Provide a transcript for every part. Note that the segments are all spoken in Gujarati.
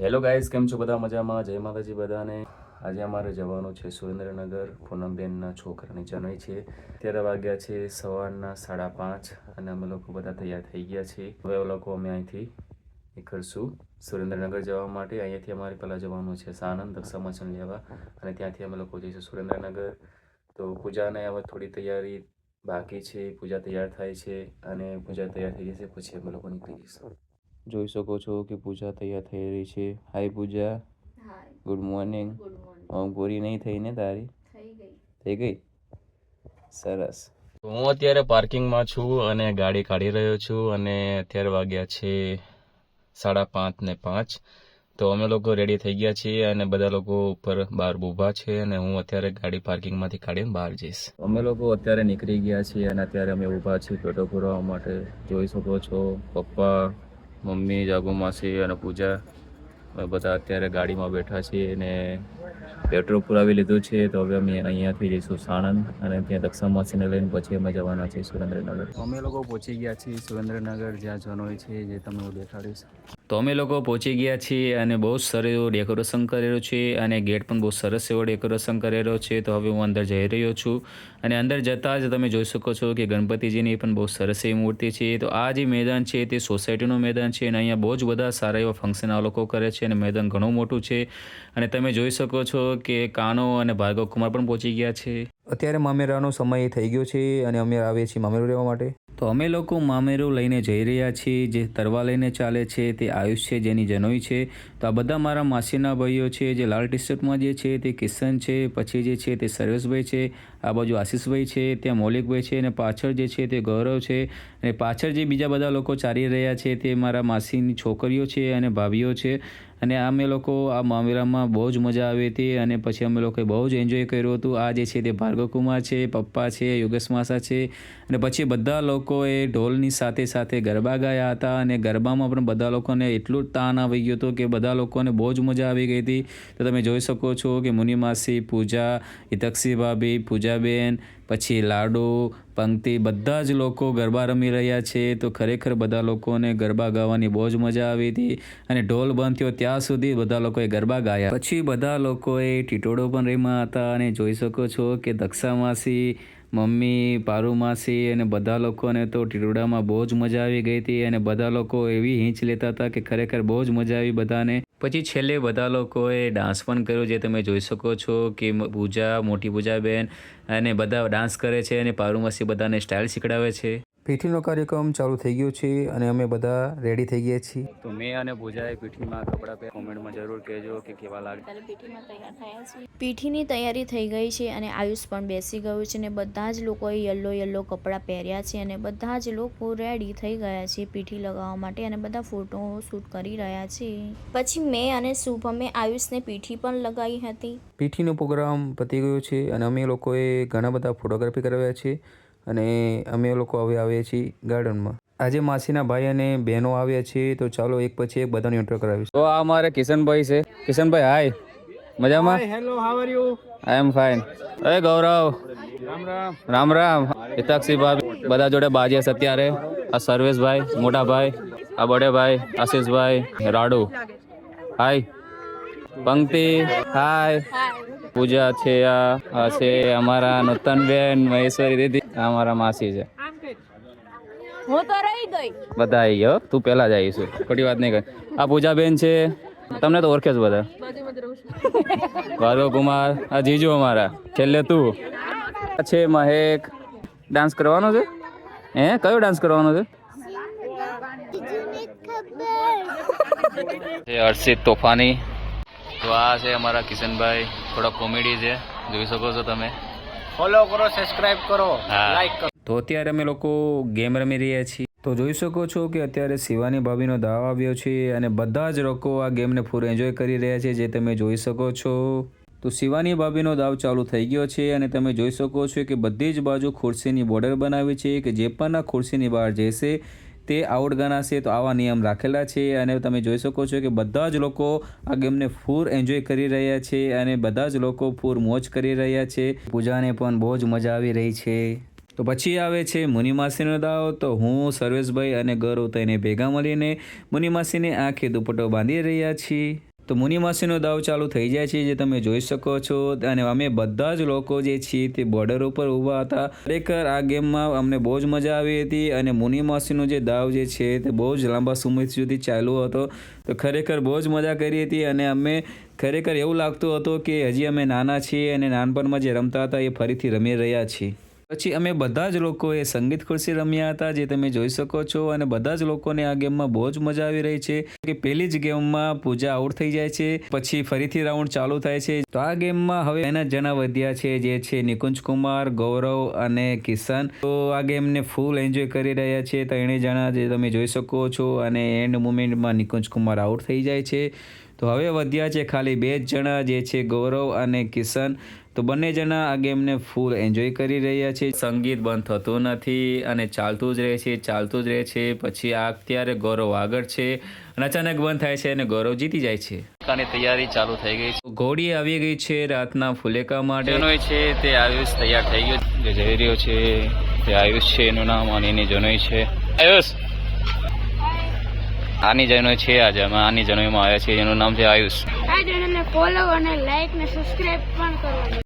હેલો ગાઈઝ, કેમ છો બધા? મજામાં? જય માતાજી બધાને. આજે અમારે જવાનું છે સુરેન્દ્રનગર. પૂનમબેનના છોકરાની જનોઈ છે. અત્યારે વાગ્યા છે સવારના સાડા પાંચ અને અમે લોકો બધા તૈયાર થઈ ગયા છે. હવે લોકો અમે અહીંથી નીકળશું સુરેન્દ્રનગર જવા માટે. અહીંયાથી અમારે પહેલાં જવાનું છે સાનંદ દક્ષામચન લેવા અને ત્યાંથી અમે લોકો જઈશું સુરેન્દ્રનગર. તો પૂજાને હવે થોડી તૈયારી બાકી છે. પૂજા તૈયાર થાય છે અને પૂજા તૈયાર થઈ જશે, પછી અમે લોકો નીકળી જઈશું. જોઈ શકો છો કે પૂજા તૈયાર થઈ રહી છે. Hi Pooja. Good morning good ગોરી નહીં થઈ ને તારી? થઈ ગઈ. થઈ સરસ. હું અત્યારે પાર્કિંગમાં છું અને ગાડી કાઢી રહ્યો છું અને અત્યારે વાગ્યા છે સાડા પાંચ ને પાંચ. તો અમે લોકો રેડી થઈ ગયા છીએ અને બધા લોકો ઉપર બહાર ઊભા છે અને હું અત્યારે ગાડી પાર્કિંગમાંથી કાઢીને બહાર જઈશ. અમે લોકો અત્યારે નીકળી ગયા છીએ અને અત્યારે અમે ઊભા છીએ પેટો પુરાવા માટે. જોઈ શકો છો પપ્પા મમ્મી જાગુ માસી અને પૂજા બધા અત્યારે ગાડીમાં બેઠા છીએ અને પેટ્રોલ પુરાવી લીધું છે તો હવે અમે અહીંયાથી જઈશું સાણંદ અને ત્યાં દક્ષા માસીને લઈને પછી અમે જવાના છીએ સુરેન્દ્રનગર. અમે લોકો પહોંચી ગયા છીએ સુરેન્દ્રનગર જ્યાં જનોઈ છે જે તમને હું દેખાડીશ. તો અમે લોકો પહોંચી ગયા છીએ અને બહુ સરસ એવો ડેકોરેશન કરેલો છે અને ગેટ પણ બહુ સરસ એવો ડેકોરેશન કરેલો છે તો હવે હું અંદર જઈ રહ્યો છું. અને અંદર જતાં જ તમે જોઈ શકો છો કે ગણપતિજીની પણ બહુ સરસ એવી મૂર્તિ છે. તો આ જે મેદાન છે તે સોસાયટીનું મેદાન છે અને અહીંયા બહુ જ બધા સારા એવા ફંક્શન આ લોકો કરે છે અને મેદાન ઘણું મોટું છે. અને તમે જોઈ શકો છો કે કાનો અને ભાર્ગવ કુમાર પણ પહોંચી ગયા છે? અત્યારે મામેરાનો સમય થઈ ગયો છે અને અમે આવીએ છીએ મામેરું રહેવા માટે. તો અમે લોકો મામેરું લઈને જઈ રહ્યા છીએ જે તરવા લઈને ચાલે છે તે આયુષ છે જેની જનોઈ છે. તો આ બધા મારા માસીના ભાઈઓ છે જે લાલ ટી શર્ટમાં જે છે તે કિશન છે પછી જે છે તે સર્વેશભાઈ છે આ બાજુ આશીષભાઈ છે ત્યાં મૌલિકભાઈ છે અને પાછળ જે છે તે ગૌરવ છે. અને પાછળ જે બીજા બધા લોકો ચાલી રહ્યા છે તે મારા માસીની છોકરીઓ છે અને ભાભીઓ છે. અને અમે લોકો આ મામેરામાં બહુ જ મજા આવી હતી અને પછી અમે લોકોએ બહુ જ એન્જોય કર્યું હતું. આ જે છે તે ભાર્ગવકુમાર છે, પપ્પા છે, યોગેશ માસા છે અને પછી બધા લોકોએ ઢોલની સાથે સાથે ગરબા ગાયા હતા અને ગરબામાં પણ બધા લોકોને એટલું તાન આવી ગયું હતું કે બધા લોકોને બહુ જ મજા આવી ગઈ હતી. તો તમે જોઈ શકો છો કે મુનિમાસી, પૂજા હિતક્ષી ભાભી, પૂજાબેન પછી લાડુ, પંક્તિ બધા જ લોકો ગરબા રમી રહ્યા છે. તો ખરેખર બધા લોકોને ગરબા ગાવાની બહુ જ મજા આવી હતી અને ઢોલ બંધ થયો ત્યાં સુધી બધા લોકોએ ગરબા ગાયા. પછી બધા લોકોએ ટીટોડો પણ રમ્યા હતા અને જોઈ શકો છો કે દક્ષા માસી, મમ્મી, પારુ માસી અને બધા લોકોને તો ટીટોડામાં બહુ જ મજા આવી ગઈ હતી અને બધા લોકો એવી હીંચ લેતા હતા કે ખરેખર બહુ જ મજા આવી બધાને. પછી છેલ્લે બધા લોકોએ ડાન્સ પણ કર્યો, જે તમે જોઈ શકો છો કે પૂજા, મોટી પૂજા બેન અને બધા ડાન્સ કરે છે અને પારુમાસી બધાને સ્ટાઇલ શીખડાવે છે. પીઠીનો કાર્યક્રમ ચાલુ થઈ ગયો છે અને અમે બધા રેડી થઈ ગયા છીએ. તો મેં અને પૂજાએ પીઠીમાં કપડાં પહેર કોમેન્ટમાં જરૂર કહેજો કે કેવા લાગે. પીઠીમાં તૈયાર થયા છીએ. પીઠીની તૈયારી થઈ ગઈ છે અને આયુષ પણ બેસી ગયું છે અને બધા જ લોકોએ યલો યલો કપડાં પહેર્યા છે અને બધા જ લોકો રેડી થઈ ગયા છે પીઠી લગાવવા માટે અને બધા ફોટો શૂટ કરી રહ્યા છે. પછી મેં અને શુભમે આયુષને પીઠી પણ લગાવી હતી. પીઠીનો પ્રોગ્રામ પતી ગયો છે અને અમે લોકોએ ઘણા બધા ફોટોગ્રાફી કરાવ્યા છે. અને અમે લોકો હવે આવીએ છીએ ગાર્ડનમાં. આજે માસીના ભાઈ અને બહેનો આવ્યા છે તો ચાલો એક પછી એક બધાને ઇન્ટર કરાવીશ. તો આ અમારે કિશનભાઈ છે. કિશનભાઈ હાય મજામાં? Hello how are you I am fine અરે ગૌરવ. રામ રામ. રામ રામ. હિતાક્ષી ભાભી બધા જોડે બાજી છે અત્યારે. આ સર્વેશભાઈ મોટા ભાઈ આ બડે ભાઈ આશીષભાઈ રાડુ. હાય પંક્તિ. હાય પૂજા છે આ આ છે અમારા નૂતનબેન મહેશ્વરી દીદી આ અમારા માસી છે. હું તો રહી ગઈ. બધા આવી ગયો. તું પહેલા જ આવીશું ખોટી વાત નહીં કર. આ પૂજાબેન છે. તમને તો ઓળખે જ બધા. ભાર્ગવ કુમાર આ જીજુ અમારા. છેલ્લે તું. આ છે મહેક. ડાન્સ કરવાનો છે? હે? કયો ડાન્સ કરવાનો છે? છે હર્ષિત તોફાની. તો આ છે અમારા કિશનભાઈ. થોડા કોમેડી છે. જોઈ શકો છો તમે. ફોલો કરો સબસ્ક્રાઇબ કરો. લાઈક કરો. તો અત્યારે અમે લોકો ગેમ રમી રહ્યા છીએ. તો જોઈ શકો છો કે અત્યારે શિવાની ભાભીનો દાવ આવ્યો છે અને બધા જ લોકો આ ગેમને ફૂલ એન્જોય કરી રહ્યા છે જે તમે જોઈ શકો છો. તો શિવાની ભાભીનો દાવ ચાલુ થઈ ગયો છે અને તમે જોઈ શકો છો કે બધી જ બાજુ ખુરશીની બોર્ડર બનાવી છે કે જે પણ આ ખુરશીની બહાર જશે તે આઉટ ગણાશે તો આવા નિયમ રાખેલા છે અને તમે જોઈ શકો છો કે બધા જ લોકો આ ગેમને ફૂર એન્જોય કરી રહ્યા છે અને બધા જ લોકો ફૂર મોજ કરી રહ્યા છે. પૂજાને પણ બહુ જ મજા આવી રહી છે. તો પછી આવે છે મુનિમાસીનો દાવ. તો હું, સર્વેશભાઈ અને ગૌરવ તઈને ભેગા મળીને મુનિમાસીને આંખે દુપટ્ટો બાંધી રહ્યા છીએ. તો મુની માસીનો દાવ ચાલુ થઈ જાય છે, જે તમે જોઈ શકો છો. અને અમે બધા જ લોકો જે છીએ તે બોર્ડર ઉપર ઊભા હતા. ખરેખર આ ગેમમાં અમને બહુ જ મજા આવી હતી અને મુનિમાસીનો જે દાવ જે છે તે બહુ જ લાંબા સમય સુધી ચાલ્યો હતો. તો ખરેખર બહુ જ મજા કરી હતી અને અમે ખરેખર એવું લાગતું હતું કે હજી અમે નાના છીએ અને નાનપણમાં જે રમતા હતા એ ફરીથી રમી રહ્યા છીએ. પછી અમે બધા જ લોકોએ સંગીત ખુરશી રમ્યા હતા, જે તમે જોઈ શકો છો. અને બધા જ લોકોને આ ગેમમાં બહુ જ મજા આવી રહી છે. કે પહેલી જ ગેમમાં પૂજા આઉટ થઈ જાય છે, પછી ફરીથી રાઉન્ડ ચાલુ થાય છે. તો આ ગેમમાં હવે એના જણા વધ્યા છે, જે છે નિકુંજ કુમાર, ગૌરવ અને કિશન. તો આ ગેમને ફૂલ એન્જોય કરી રહ્યા છે ત્રણેય જણા, જે તમે જોઈ શકો છો. અને એન્ડ મુમેન્ટમાં નિકુંજ કુમાર આઉટ થઈ જાય છે. તો હવે વધ્યા છે ખાલી બે જ જણા જે છે ગૌરવ અને કિશન. તો બંને જણા આ ગેમને ફૂલ એન્જોય કરી રહ્યા છે. સંગીત બંધ થતું નથી અને ચાલતું જ રહે છે ચાલતું જ રહે છે. પછી આ અત્યારે ગૌરવ આગળ છે અને અચાનક બંધ થાય છે અને ગૌરવ જીતી જાય છે. આની તૈયારી ચાલુ થઈ ગઈ છે. ઘોડી આવી ગઈ છે રાતના ફુલેકા માટે. જનોય છે તે આયુષ તૈયાર થઈ ગયો જે જઈ રહ્યો છે તે આયુષ છે એનું નામ અને એની જનોય છે. આયુષ! આની જનો છે આજે. અમે આની જનોયમાં આવ્યા છીએ. એનું નામ છે આયુષ.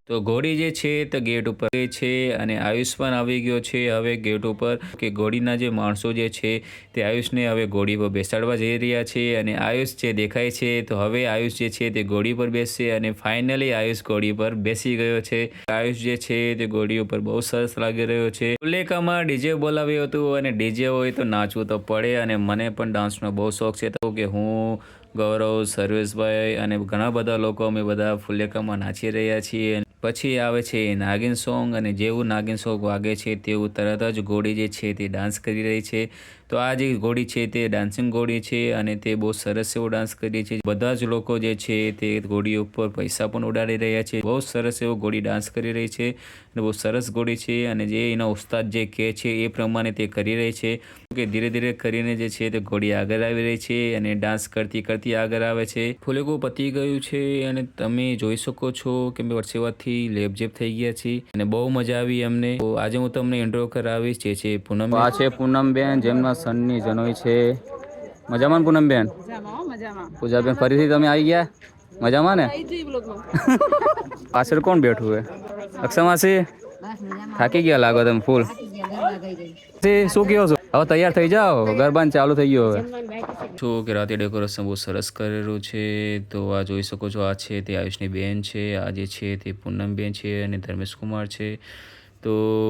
તો ઘોડી જે છે તો ગેટ ઉપર છે અને આયુષ પણ આવી ગયો છે હવે ગેટ ઉપર કે ઘોડીના જે માણસો જે છે તે આયુષને હવે ઘોડી પર બેસાડવા જઈ રહ્યા છે અને આયુષ જે દેખાય છે તો હવે આયુષ જે છે તે ઘોડી પર બેસશે અને ફાઇનલી આયુષ ઘોડી પર બેસી ગયો છે. આયુષ જે છે તે ઘોડી ઉપર બહુ સરસ લાગી રહ્યો છે. ઉલ્લેખામાં ડીજે બોલાવ્યું હતું અને ડીજે હોય તો નાચવું તો પડે અને મને પણ ડાન્સનો બહુ શોખ છે તો કે હું, ગૌરવ, સર્વેશભાઈ અને ઘણા બધા લોકો અમે બધા ફુલેકામાં નાચી રહ્યા છીએ. પછી આવે છે નાગિન સોંગ અને જેવું નાગિન સોંગ વાગે છે તેવું તરત જ ઘોડી જે છે તે ડાન્સ કરી રહી છે. તો આ જે ઘોડી છે તે ડાન્સિંગ ઘોડી છે અને તે બહુ સરસ એવો ડાન્સ કરી છે. બધા જ લોકો જે છે તે ઘોડી ઉપર પૈસા પણ ઉડાડી રહ્યા છે. બહુ સરસ એવો ઘોડી ડાન્સ કરી રહી છે અને બહુ સરસ ઘોડી છે અને જે એના ઉસ્તાદ જે કહે છે એ પ્રમાણે તે કરી રહી છે. કે ધીરે ધીરે કરીને જે છે તે ઘોડી આગળ આવી રહી છે અને ડાન્સ કરતી કરતી આગળ આવે છે. ફુલેગો પતી ગયું છે અને તમે જોઈ શકો છો કે મેં વર્ષેવાથી લેપજેપ થઈ ગયા છીએ અને બહુ મજા આવી અમને. તો આજે હું તમને ઇન્ટ્રો કરાવીશ જે છે પૂનમ આ છે પૂનમબેન જેમના સનની જનોય છે. મજામાં ને પૂનમબેન? પૂજાબેન ફરીથી તમે આવી ગયા? મજામાં ને? પાછળ કોણ બેઠું હે અક્ષમાસી? થાકી ગયા લાગો તમે ફૂલ. શું કહો છો? હવે તૈયાર થઈ જાઓ. ગરબાન ચાલુ થઈ ગયો હવે. છો. કે રાતે ડેકોરેશન બહુ સરસ કરેલું છે. તો આ જોઈ શકો છો આ છે તે આયુષની બેન છે આ જે છે તે પૂનમ બેન છે અને ધર્મેશ કુમાર છે. તો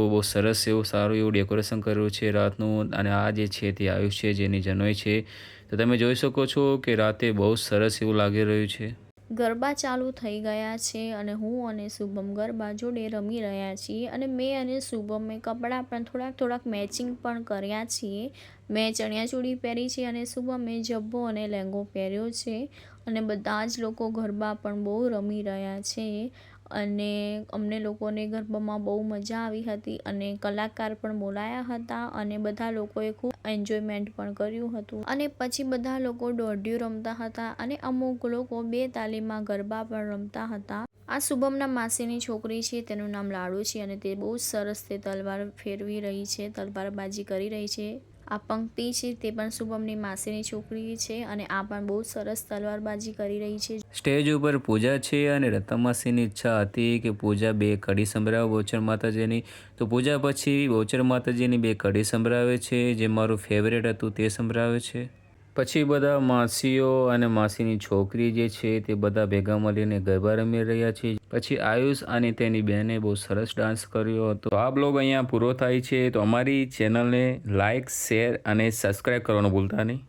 બહુ સરસ એવું સારું એવું ડેકોરેશન કરેલું છે રાતનું અને આ જે છે તે આયુષ છે જેની જનોય છે. તો તમે જોઈ શકો છો કે રાતે બહુ સરસ એવું લાગી રહ્યું છે. ગરબા ચાલુ થઈ ગયા છે અને હું અને શુભમ ગરબા જોડે રમી રહ્યા છીએ અને મેં અને શુભમે કપડાં પણ થોડાક થોડાક મેચિંગ પણ કર્યા છીએ. મેં ચણિયાચોળી પહેરી છે અને શુભમે જબ્બો અને લહેંગો પહેર્યો છે અને બધા જ લોકો ગરબા પણ બહુ રમી રહ્યા છે. અને અમને લોકોને ગરબામાં બહુ મજા આવી હતી અને કલાકાર પણ બોલાયા હતા અને બધા લોકોએ ખૂબ એન્જોયમેન્ટ પણ કર્યું હતું. અને પછી બધા લોકો દોઢિયું રમતા હતા અને અમુક લોકો બે તાલીમાં ગરબા પણ રમતા હતા. આ શુભમના માસીની છોકરી છે, તેનું નામ લાડુ છે અને તે બહુ જ સરસ તે તલવાર ફેરવી રહી છે, તલવારબાજી કરી રહી છે. આ પંક્તિ છે તે પણ શુભમની માસીની છોકરી છે અને આ પણ બહુ સરસ તલવારબાજી કરી રહી છે. સ્ટેજ ઉપર પૂજા છે અને રતમાસીની ઈચ્છા હતી કે પૂજા બે કડી સંભળાવે બોચર માતાજીની. તો પૂજા પછી બોચર માતાજીની બે કડી સંભળાવે છે. જે મારું ફેવરેટ હતું તે સંભળાવે છે. પછી બધા માસીઓ અને માસીની છોકરી જે છે તે બધા ભેગા મળીને ગરબા રમી રહ્યા છે. પછી આયુષ અને તેની બહેને બહુ સરસ ડાન્સ કર્યો હતો. આ બ્લોગ અહીંયા પૂરો થાય છે. તો અમારી ચેનલને લાઇક શેર અને સબસ્ક્રાઈબ કરવાનું ભૂલતા નહીં.